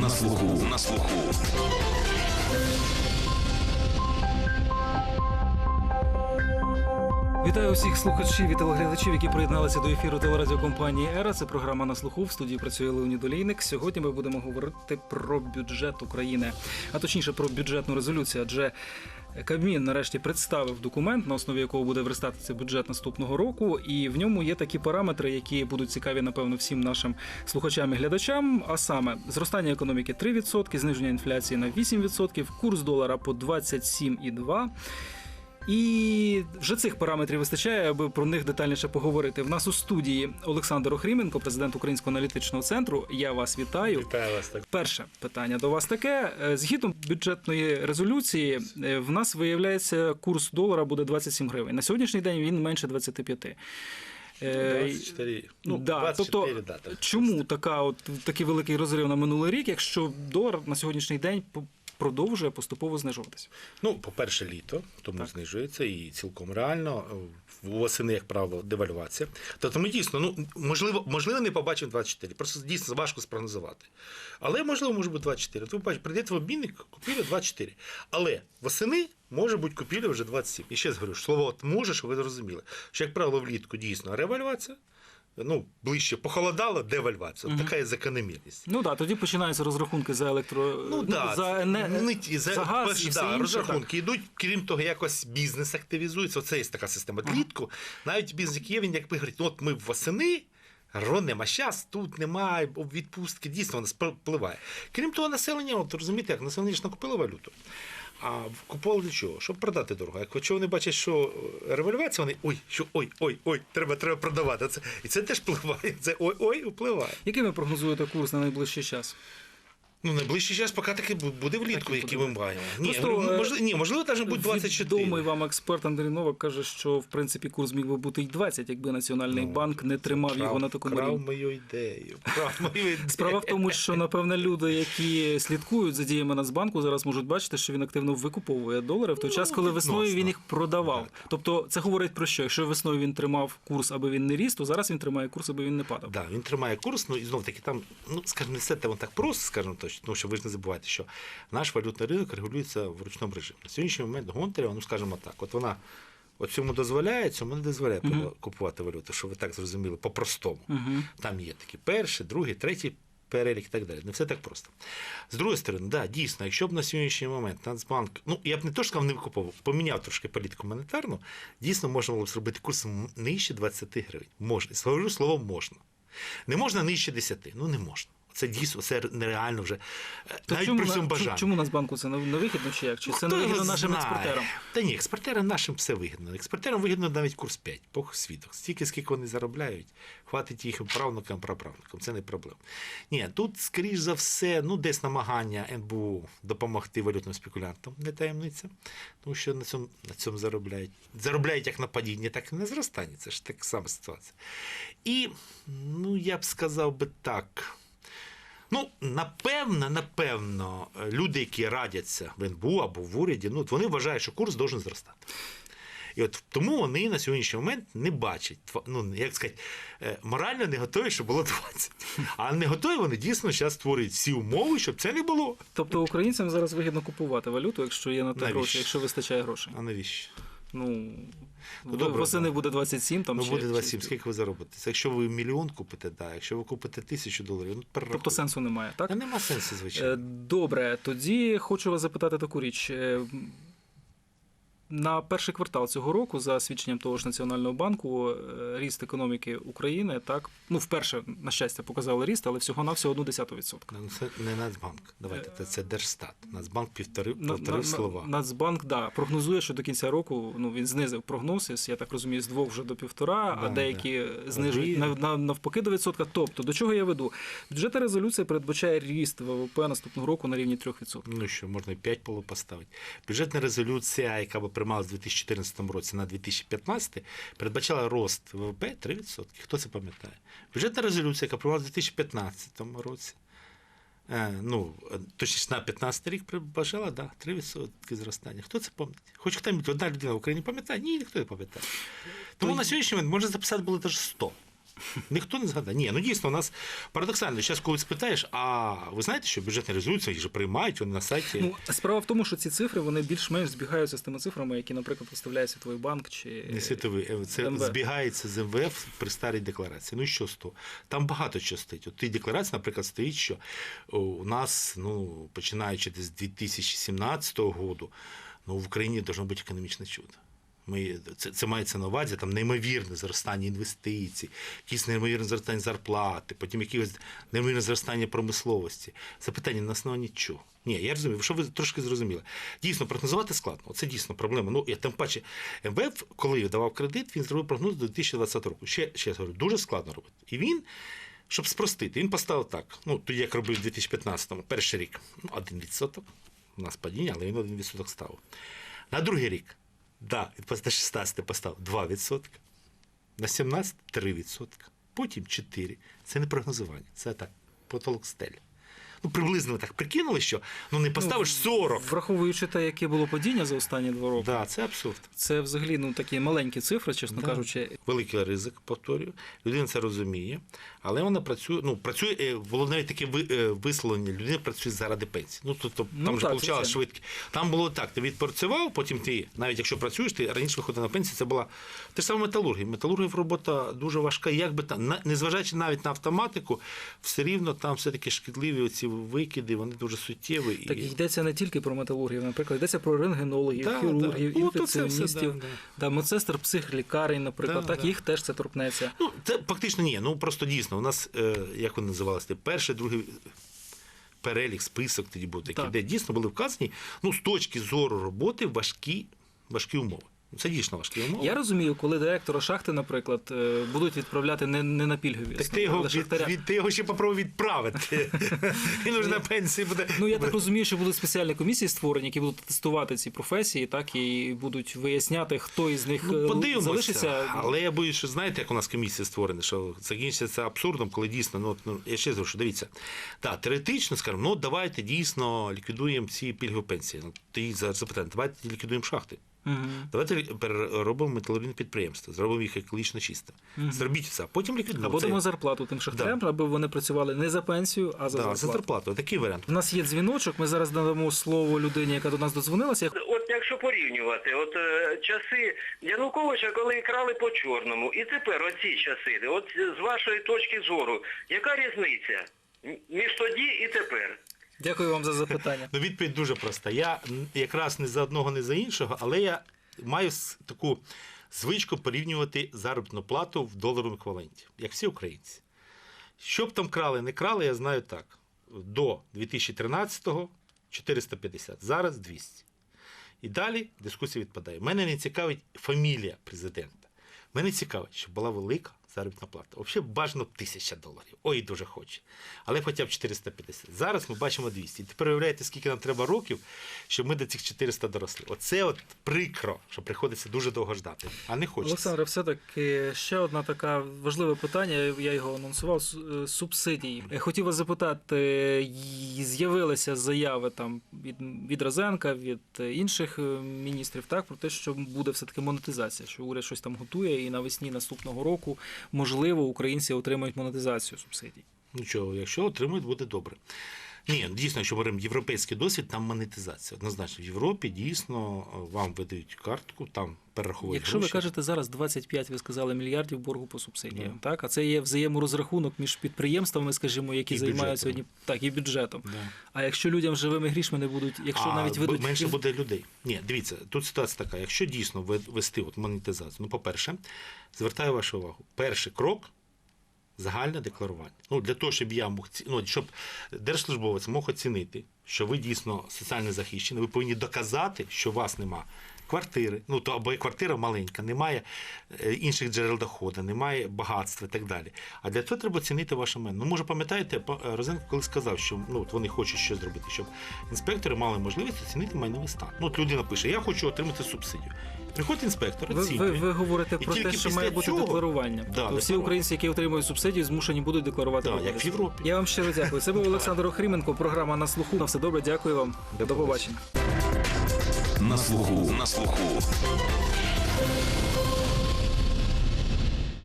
на слуху. На слуху. Вітаю усіх слухачів і телеглядачів, які приєдналися до ефіру телерадіокомпанії Ера. Це програма на слуху. В студії працює Леонід Олійник. Сьогодні ми будемо говорити про бюджет України, а точніше про бюджетну резолюцію. Адже Кабмін нарешті представив документ, на основі якого буде верстатися бюджет наступного року, і в ньому є такі параметри, які будуть цікаві, напевно, всім нашим слухачам і глядачам. А саме зростання економіки 3%, зниження інфляції на 8%, курс долара по 27,2%. І вже цих параметрів вистачає, аби про них детальніше поговорити. В нас у студії Олександр Охріменко, президент Українського аналітичного центру. Я вас вітаю. Вітаю вас так. Перше питання до вас таке: Е, згідно бюджетної резолюції, е, в нас виявляється, курс долара буде 27 гривень. На сьогоднішній день він менше 25. Е, 24, ну, да, 24, тобто, да, так. чому така от такий великий розрив на минулий рік, якщо долар на сьогоднішній день продовжує поступово знижуватися? Ну, по-перше, літо, тому Так. знижується і цілком реально. е, Восени, як правило, девальвація. Тобто ми дійсно, ну можливо, можливо, не побачимо 24. Просто дійсно важко спрогнозувати. Але можливо, може бути 24. То ви бачите, прийдете в обмінник, купівля 24. Але восени може бути купівля вже 27. І ще раз говорю, слово от може, щоб ви зрозуміли. Що, як правило, влітку дійсно ревальвація. Ну, ближче похолодало, девальвація. От Така є закономірність. Ну так, тоді починаються розрахунки за електро Ну, да, за, ене... не ті, за газ і все да, інше. розрахунки йдуть, крім того, якось бізнес активізується. Оце є така система. Влітку навіть бізнес, який є, він якби говорить, ну от ми восени. Ронем, а зараз тут немає відпустки, дійсно вона впливає. Крім того, населення, от розумієте, як населення ж накупило валюту. А купували для чого? Щоб продати дорого. Якщо вони бачать, що революція, револьвація, вони ой, що ой, ой, ой, треба, треба продавати. Це, і це теж впливає. Це ой, ой, впливає. Який ви прогнозуєте курс на найближчий час? Ну, найближчий час, поки таки буде влітку, Так який ми маємо. Ні, Просто, ну, е, можливо, ні, можливо, навіть буде 24. Відомий вам експерт Андрій Новак каже, що в принципі курс міг би бути й 20, якби Національний Ну, банк не тримав його на такому крав рівні. мою ідею. Крав мою ідею. Справа в тому, що напевне люди, які слідкують за діями Нацбанку, зараз можуть бачити, що він активно викуповує долари в той Ну, час, коли весною він їх продавав. Так. Тобто це говорить про що? Якщо весною він тримав курс, аби він не ріс, то зараз він тримає курс, аби він не падав. Да, він тримає курс, ну і знов таки там, ну скажімо, не все те так просто, скажімо точно, тому що ви ж не забувайте, що наш валютний ринок регулюється в ручному режимі. На сьогоднішній момент Гонтарєва, ну скажімо так, от вона от цьому дозволяє, цьому не дозволяє Мгм. купувати валюту, що ви так зрозуміли, по-простому. Угу. Там є такі перший, другий, третій перелік і так далі. Не все так просто. З другої сторони, да, дійсно, якщо б на сьогоднішній момент Нацбанк, ну я б не то що сказав, не викуповував, поміняв трошки політику монетарну, дійсно можна було б зробити курс нижче 20 гривень. Можна. Скажу слово можна. Не можна нижче 10, ну не можна. Це дійсно це нереально вже. То Навіть чому, при цьому бажанні. чому Нацбанку це не вигідно чи як? Чи це хто не вигідно нашим знає? експортерам? Та ні, експортерам нашим все вигідно. Експортерам вигідно навіть курс 5, Бог світок. Стільки, скільки вони заробляють, хватить їх правнукам, праправнукам. Це не проблема. Ні, тут, скоріш за все, ну десь намагання НБУ допомогти валютним спекулянтам, не таємниця, тому що на цьому, на цьому заробляють. Заробляють як на падінні, так і на зростанні. Це ж така сама ситуація. І, ну, я б сказав би так. Ну, напевно, напевно, люди, які радяться в НБУ або в уряді, ну, вони вважають, що курс должен зростати. І от тому вони на сьогоднішній момент не бачать, ну, як сказати, е, морально не готові, щоб було 20. А не готові вони дійсно зараз створюють всі умови, щоб це не було. Тобто українцям зараз вигідно купувати валюту, якщо є на те гроші, якщо вистачає грошей. А навіщо? Ну, Ну, добре, восени да. буде 27, там ну, ще, буде чи- 27, скільки ви заробите? Якщо ви мільйон купите, так. Якщо ви купите тисячу доларів, ну Тобто сенсу немає, так? Та нема сенсу, звичайно. Е, Добре, тоді хочу вас запитати таку річ. На перший квартал цього року, за свідченням того ж Національного банку, е, ріст економіки України, так, ну, вперше, на щастя, показали ріст, але всього на всього 0,1%. Ну, Це не Нацбанк. Давайте, це, це Держстат. Нацбанк півтори, На- повторив на- слова. Нацбанк да, прогнозує, що до кінця року ну, він знизив прогноз, я так розумію, з двох вже до півтора, а деякі да. знижують нав- навпаки до відсотка. Тобто, до чого я веду? Бюджетна резолюція передбачає ріст ВВП наступного року на рівні 3%. Ну що, можна 5 полу поставити. Бюджетна резолюція, яка би приймалась в 2014 році на 2015, передбачала рост ВВП 3%. Хто це пам'ятає? Бюджетна резолюція, яка приймалась у 2015 році, е, ну, точніше, на 15 рік передбачала, да, 3% зростання. Хто це пам'ятає? Хоч хто-небудь, одна людина в Україні пам'ятає? Ні, ніхто не пам'ятає. Тому на сьогоднішній момент можна записати було теж 100. Ніхто не згадає. Ні, ну дійсно, у нас парадоксально. Зараз, коли спитаєш, а ви знаєте, що бюджетні резолюції їх же приймають, вони на сайті. Ну, справа в тому, що ці цифри вони більш-менш збігаються з тими цифрами, які, наприклад, виставляє Світовий банк чи Не світовий, е, це МВФ. збігається з МВФ при старій декларації. Ну і що з того? Там багато чого стоїть. От тій декларації, наприклад, стоїть, що у нас, ну, починаючи десь з 2017 року, ну, в Україні має бути економічне чудо. Ми, це, це мається на увазі там неймовірне зростання інвестицій, якісь неймовірне зростання зарплати, потім якесь неймовірне зростання промисловості. Запитання на основанні чого? Ні, я розумію, що ви трошки зрозуміли. Дійсно, прогнозувати складно. Це дійсно проблема. Ну, я тим паче, МВФ, коли давав кредит, він зробив прогноз до 2020 року. Ще, ще раз говорю, дуже складно робити. І він, щоб спростити, він поставив так. Ну, тоді як робив у 2015-му, перший рік, ну, 1%. У нас падіння, але він 1% ставив. На другий рік, да, на 16 поставив 2%, на 17 3%, потім 4%. Це не прогнозування, це так, потолок стелі. Ну, приблизно так прикинули, що ну не поставиш 40. враховуючи те, яке було падіння за останні два роки. Да, це абсурд. Це взагалі ну такі маленькі цифри, чесно Да. кажучи. Великий ризик, повторюю. Людина це розуміє, але вона працює. Ну, працює, е, було навіть таке е, висловлення, людина працює заради пенсії. Ну, тобто, Ну, там же так, получалось звичайно. Там було так: ти відпрацював, потім ти, навіть якщо працюєш, ти раніше виходив на пенсію, це була те ж саме металургія. Металургів робота дуже важка. Як би там, незважаючи навіть на автоматику, все рівно там все-таки шкідливі оці викиди, вони дуже суттєві. І... Так йдеться не тільки про металургів, наприклад, йдеться про рентгенологів, Да, хірургів, да. Ну, інфекціоністів, да, да. да, медсестер, психлікарень, наприклад, Да, так да. їх теж це торкнеться. Ну, це фактично ні. Ну просто дійсно, у нас, е, як вони називалися, перший, другий перелік, список тоді був такий, Так. де дійсно були вказані, ну, з точки зору роботи важкі, важкі умови. Ну, Це дійсно важкі умови. Я розумію, коли директора шахти, наприклад, е, будуть відправляти не, не на пільгові. Так ти його, від, від, ти його ще попробуй відправити. Він уже на пенсії буде. Ну я так розумію, що будуть спеціальні комісії створені, які будуть тестувати ці професії, так і будуть виясняти, хто із них Ну, е, залишиться. Але я боюсь, що знаєте, як у нас комісія створена, що закінчиться абсурдом, коли дійсно, ну, ну я ще що дивіться, так, теоретично скажемо, ну давайте дійсно ліквідуємо ці пільгові пенсії. Ну, ти зараз запитання, давайте ліквідуємо шахти. Мгм. Давайте переробимо металургійне підприємство, зробимо їх екологічно чистим. Зробіть все, потім ліквідуємо. Або дамо зарплату тим шахтарям, аби вони працювали не за пенсію, а за да, за зарплату. зарплату. Такий варіант. У нас є дзвіночок. Ми зараз надамо слово людині, яка до нас додзвонилася. От якщо порівнювати, от е, часи Януковича, коли крали по чорному, і тепер оці часи, от з вашої точки зору, яка різниця між тоді і тепер? Дякую вам за запитання. Ну, відповідь дуже проста. Я якраз не за одного, не за іншого, але я маю таку звичку порівнювати заробітну плату в доларовому еквіваленті, як всі українці. Що б там крали, не крали, я знаю так. До 2013-го 450, зараз 200. І далі дискусія відпадає. Мене не цікавить фамілія президента. Мене цікавить, щоб була велика заробітна плата. Взагалі бажано тисяча доларів. Ой, дуже хоче. Але хоча б 450. Зараз ми бачимо 200. І тепер уявляєте, скільки нам треба років, щоб ми до цих 400 доросли. Оце от прикро, що приходиться дуже довго ждати, а не хочеться. Олександре, все-таки ще одне таке важливе питання. Я його анонсував. е, Субсидії. Хотів вас запитати, з'явилися заяви там від, від Розенка, від інших е, міністрів, так про те, що буде все-таки монетизація, що уряд щось там готує, і навесні наступного року можливо українці отримають монетизацію субсидій. Ну чого, якщо отримують, буде добре. Ні, дійсно, якщо ми беремо європейський досвід, там монетизація. Однозначно, в Європі дійсно е, вам видають картку, там перераховують Якщо ви кажете зараз 25, ви сказали мільярдів боргу по субсидіям, Да. так а це є взаєморозрахунок між підприємствами, скажімо, які І займаються бюджетом. сьогодні так і бюджетом. Да. А якщо людям живими грішми не будуть, якщо а навіть ведуть менше буде людей. Ні, дивіться, тут ситуація така. Якщо дійсно ве- вести от монетизацію, ну, по-перше, звертаю вашу увагу. Перший крок загальне декларування. Ну, для того, щоб я мог ну, щоб держслужбовець мог оцінити, що ви дійсно соціально захищені, ви повинні доказати, що у вас нема. Квартири, ну то або квартира маленька, немає е, інших джерел доходу, немає багатства і так далі. А для цього треба оцінити ваше мене. Ну, може, пам'ятаєте, па- е, Розенко коли сказав, що ну, от вони хочуть щось зробити, щоб інспектори мали можливість оцінити майновий стан. Ну, от людина пише, я хочу отримати субсидію. Приходить інспектор, ви, оцінює. ви, ви говорите І про те, що після має бути цього- декларування. Да, Тобто всі декларування. українці, які отримують субсидії, змушені будуть декларувати. Да, як в. Європі. Я вам щиро дякую. Це був Олександр Охріменко, програма на слуху. На все добре, дякую вам. До побачення. На слуху. На слуху.